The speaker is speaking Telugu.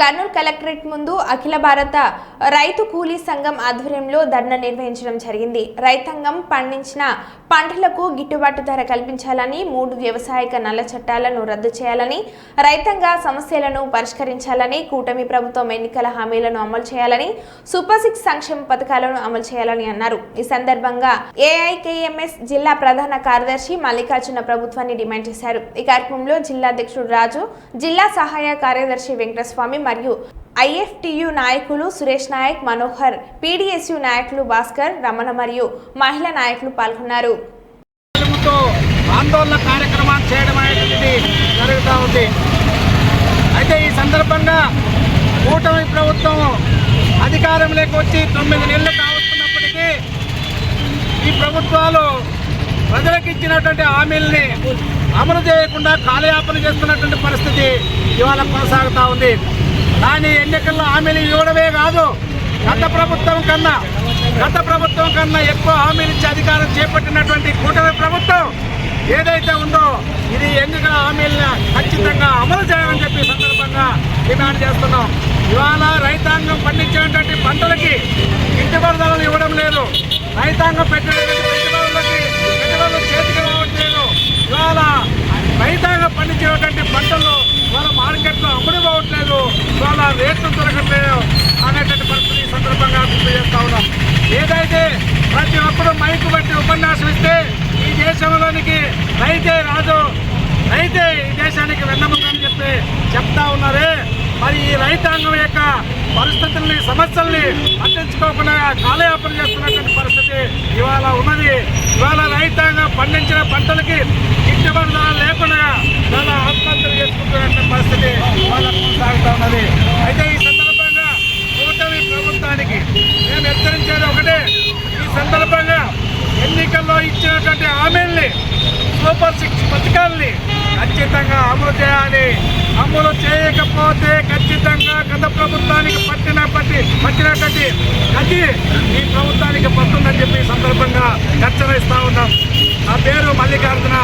కర్నూలు కలెక్టరేట్ ముందు అఖిల భారత రైతు కూలీ సంఘం ఆధ్వర్యంలో ధర్నా నిర్వహించడం జరిగింది. రైతాంగం పండించిన పంటలకు గిట్టుబాటు ధర కల్పించాలని మూడు వ్యవసాయక నల్ల చట్టాలను రద్దు చేయాలని రైతాంగ సమస్యలను పరిష్కరించాలని కూటమి ప్రభుత్వం ఎన్నికల హామీలను అమలు చేయాలని సూపర్ సిక్స్ సంక్షేమ పథకాలను అమలు చేయాలని అన్నారు. ఈ సందర్భంగా ఏఐకేఎంఎస్ జిల్లా ప్రధాన కార్యదర్శి మల్లికార్జున ప్రభుత్వాన్ని డిమాండ్ చేశారు. ఈ కార్యక్రమంలో జిల్లా అధ్యక్షుడు రాజు జిల్లా సహాయ కార్యదర్శి వెంకటస్వామి మరియు ఐఎఫ్టియు నాయకులు సురేష్ నాయక్ మనోహర్ పీడిఎస్యు నాయకులు భాస్కర్ రమణ మరియు మహిళా నాయకులు పాల్గొన్నారు. ఆందోళన కార్యక్రమాలు చేయడం అనేటువంటిది జరుగుతూ ఉంది. అయితే ఈ సందర్భంగా కూటమి ప్రభుత్వం అధికారంలోకి వచ్చి తొమ్మిది నెలలు కావస్తున్నప్పటికీ ఈ ప్రభుత్వాలు ప్రజలకు ఇచ్చినటువంటి హామీల్ని అమలు చేయకుండా కాలయాపన చేస్తున్నటువంటి పరిస్థితి ఇవాళ కొనసాగుతూ ఉంది. కానీ ఎన్నికల్లో హామీలు ఇవ్వడమే కాదు గత ప్రభుత్వం కన్నా గత ప్రభుత్వం కన్నా ఎక్కువ హామీలు ఇచ్చే అధికారం చేపట్టినటువంటి కూటమి ప్రభుత్వం ఏదైతే ఉందో ఇది ఎన్నికల హామీలను ఖచ్చితంగా అమలు చేయాలని చెప్పి సందర్భంగా డిమాండ్ చేస్తున్నాం. ఇవాళ రైతాంగం పండించేటువంటి పంటలకి గిట్టుబాటు ధరలు ఇవ్వడం లేదు. రైతాంగం పెట్టినటువంటి రేట్లు దొరకట్లేదు అనేటువంటి పరిస్థితి సందర్భంగా గుర్తు చేస్తా ఉన్నాం. ఏదైతే ప్రతి ఒక్కరూ మైకు బట్టి ఉపన్యాసం ఇస్తే ఈ దేశంలోనికి రైతే రాజు రైతే ఈ దేశానికి వెన్నముందని చెప్పి చెప్తా ఉన్నారే. మరి ఈ రైతాంగం యొక్క పరిస్థితుల్ని సమస్యల్ని పట్టించుకోకుండా కాలయాపన చేస్తున్నటువంటి పరిస్థితి ఇవాళ ఉన్నది. ఇవాళ రైతాంగం పండించిన పంటలకి గిట్టుబాటు ధర లేకుండా చాలా ఆత్మహత్య చేసుకుంటున్నటువంటి పరిస్థితి ఇవాళ కొనసాగుతూ ఉన్నది అయితే ఈ సందర్భంగా కూటమి ప్రభుత్వానికి మేము హెచ్చరించేది ఒకటే ఈ సందర్భంగా ఎన్నికల్లో ఇచ్చినటువంటి హామీల్ని సూపర్ సిక్స్ పథకాల్ని ఖచ్చితంగా అమలు చేయాలి. అమలు చేయకపోతే ఖచ్చితంగా గత ప్రభుత్వానికి పట్టిన పట్టి పట్టినటువంటి గతి ఈ ప్రభుత్వానికి పడుతుందని చెప్పి సందర్భంగా సందర్భంగా హెచ్చరిస్తా ఉన్నాం. నా పేరు మల్లికార్జున.